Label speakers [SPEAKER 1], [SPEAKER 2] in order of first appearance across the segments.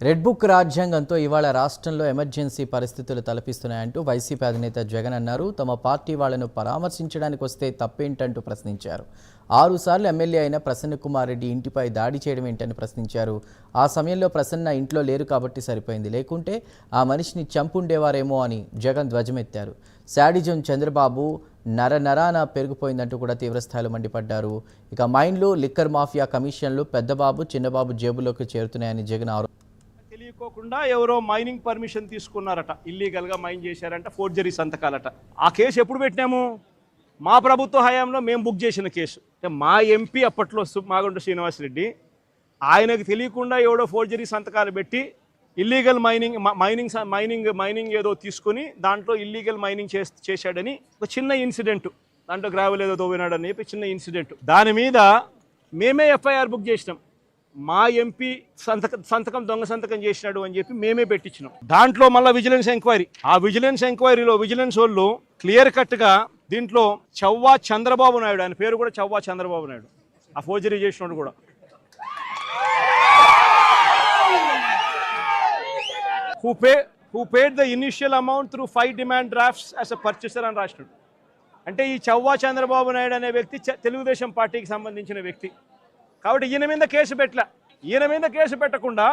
[SPEAKER 1] Red book రాజ్యాంగంతో ఇవాళ రాష్ట్రంలో emergency పరిస్థితులు తలపిస్తున్నాయంటూ వైసీపీ అధినేత జగన్ అన్నారు. తమ పార్టీ వాళ్ళను పరామర్శించడానికి వస్తే తప్పేంటంటూ ప్రశ్నించారు. ఆరుసార్లు ఎమ్మెల్యే అయిన ప్రసన్న కుమార్ రెడ్డి ఇంటిపై దాడి చేయడం ఏంటని ప్రశ్నించారు. ఆ సమయంలో ప్రసన్న ఇంట్లో లేరు కాబట్టి సరిపోయింది. లేకుంటే ఆ మనిషిని చంపుండేవారేమో అని జగన్ ధ్వజమెత్తారు. శాడిజం చంద్రబాబు నర నరాన పెరిగిపోయిందంటూ కూడా తీవ్రస్థాయిలో మండిపడ్డారు. ఇక మైండ్లు లిక్కర్ మాఫియా కమిషన్లు పెద్దబాబు చిన్నబాబు జేబులోకి చేరుతున్నాయని జగన్ ఆరోపణ
[SPEAKER 2] తెలియకోకుండా ఎవరో మైనింగ్ పర్మిషన్ తీసుకున్నారట. ఇల్లీగల్గా మైన్ చేశారంట ఫోర్జరీ సంతకాలట. ఆ కేసు ఎప్పుడు పెట్టినాము? మా ప్రభుత్వ హయాంలో మేము బుక్ చేసిన కేసు. అంటే మా ఎంపీ అప్పట్లో మాగుంట శ్రీనివాసరెడ్డి ఆయనకు తెలియకుండా ఎవడో ఫోర్జరీ సంతకాలు పెట్టి ఇల్లీగల్ మైనింగ్ మైనింగ్ స- మైనింగ్ మైనింగ్ ఏదో తీసుకొని దాంట్లో ఇల్లీగల్ మైనింగ్ చేస్ చేశాడని ఒక చిన్న ఇన్సిడెంట్ దాంట్లో గ్రావెల్ ఏదో తోవినాడని చెప్పి చిన్న ఇన్సిడెంట్ దాని మీద మేమే ఎఫ్ఐఆర్ బుక్ చేసినాం. మా ఎంపీ సంతకం సంతకం దొంగ సంతకం చేసినాడు అని చెప్పి మేమే పెట్టించినాం. దాంట్లో మళ్ళీ విజిలెన్స్ ఎంక్వైరీ. ఆ విజిలెన్స్ ఎంక్వైరీలో విజిలెన్స్ వాళ్ళు క్లియర్ కట్గా దీంట్లో చవ్వా చంద్రబాబు నాయుడు ఆయన పేరు కూడా చవ్వా చంద్రబాబు నాయుడు. ఆ ఫోర్జరీ చేసినాడు కూడా. Who pay who paid the initial amount through five demand drafts as a purchaser అని రాసినాడు. అంటే ఈ చవ్వా చంద్రబాబు నాయుడు అనే వ్యక్తి తెలుగుదేశం పార్టీకి సంబంధించిన వ్యక్తి. కాబట్టి ఈయన మీద కేసు పెట్టలే. ఈయన మీద కేసు పెట్టకుండా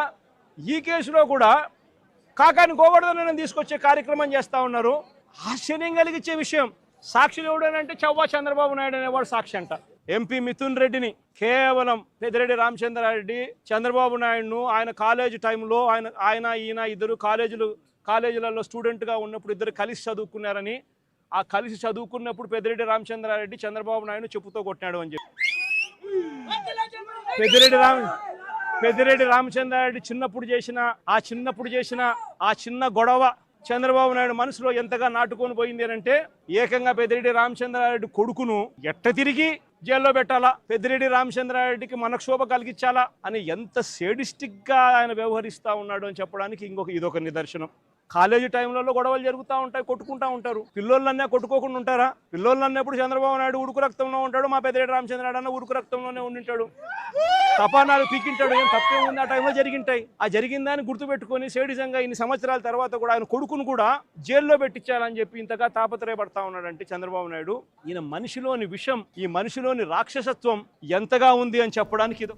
[SPEAKER 2] ఈ కేసులో కూడా కాకాని గోవర్ధనని తీసుకొచ్చే కార్యక్రమం చేస్తూ ఉన్నారు. ఆశ్చర్యం కలిగించే విషయం. సాక్షులు ఎవడనంటే చవ్వా చంద్రబాబు నాయుడు అనేవాడు సాక్షి అంట. ఎంపీ మిథున్ రెడ్డిని కేవలం పెద్దిరెడ్డి రామచంద్రారెడ్డి చంద్రబాబు నాయుడును ఆయన కాలేజ్ టైంలో ఆయన ఆయన ఈయన ఇద్దరు కాలేజీలు కాలేజీలలో స్టూడెంట్గా ఉన్నప్పుడు ఇద్దరు కలిసి చదువుకున్నారని ఆ కలిసి చదువుకున్నప్పుడు పెద్దిరెడ్డి రామచంద్రారెడ్డి చంద్రబాబు నాయుడు చెప్పుతో కొట్టినాడు అని చెప్పి. పెద్దిరెడ్డి రామ పెద్దిరెడ్డి రామచంద్రారెడ్డి చిన్నప్పుడు చేసిన ఆ చిన్నప్పుడు చేసిన ఆ చిన్న గొడవ చంద్రబాబు నాయుడు మనసులో ఎంతగా నాటుకొని పోయింది అని అంటే ఏకంగా పెద్దిరెడ్డి రామచంద్రారెడ్డి కొడుకును ఎట్ట తిరిగి జైల్లో పెట్టాలా? పెద్దిరెడ్డి రామచంద్రారెడ్డికి మనక్షోభ కలిగించాలా? అని ఎంత సేడిస్టిక్గా ఆయన వ్యవహరిస్తూ ఉన్నాడు అని చెప్పడానికి ఇంకొక ఇదొక నిదర్శనం. కాలేజీ టైంలలో గొడవలు జరుగుతూ ఉంటాయి కొట్టుకుంటా ఉంటారు. పిల్లోళ్ళన్నా కొట్టుకోకుండా ఉంటారా? పిల్లోళ్ళన్నప్పుడు చంద్రబాబు నాయుడు ఉడుకు రక్తంలో ఉంటాడు మా పెద్దిరెడ్డి రామచంద్రనాయుడు అన్న ఉడుకు రక్తంలోనే ఉండింటాడు. తపానాలు పీకింటాడు ఏం తప్పేముంది ఆ టైంలో జరిగింటాయి. ఆ జరిగిందని గుర్తుపెట్టుకొని సేడిజంగా ఇన్ని సంవత్సరాల తర్వాత కూడా ఆయన కొడుకును కూడా జైల్లో పెట్టించాలని చెప్పి ఇంతగా తాపత్రయపడతా ఉన్నాడంటే చంద్రబాబు నాయుడు. ఈయన మనిషిలోని విషం ఈ మనిషిలోని రాక్షసత్వం ఎంతగా ఉంది అని చెప్పడానికి ఇది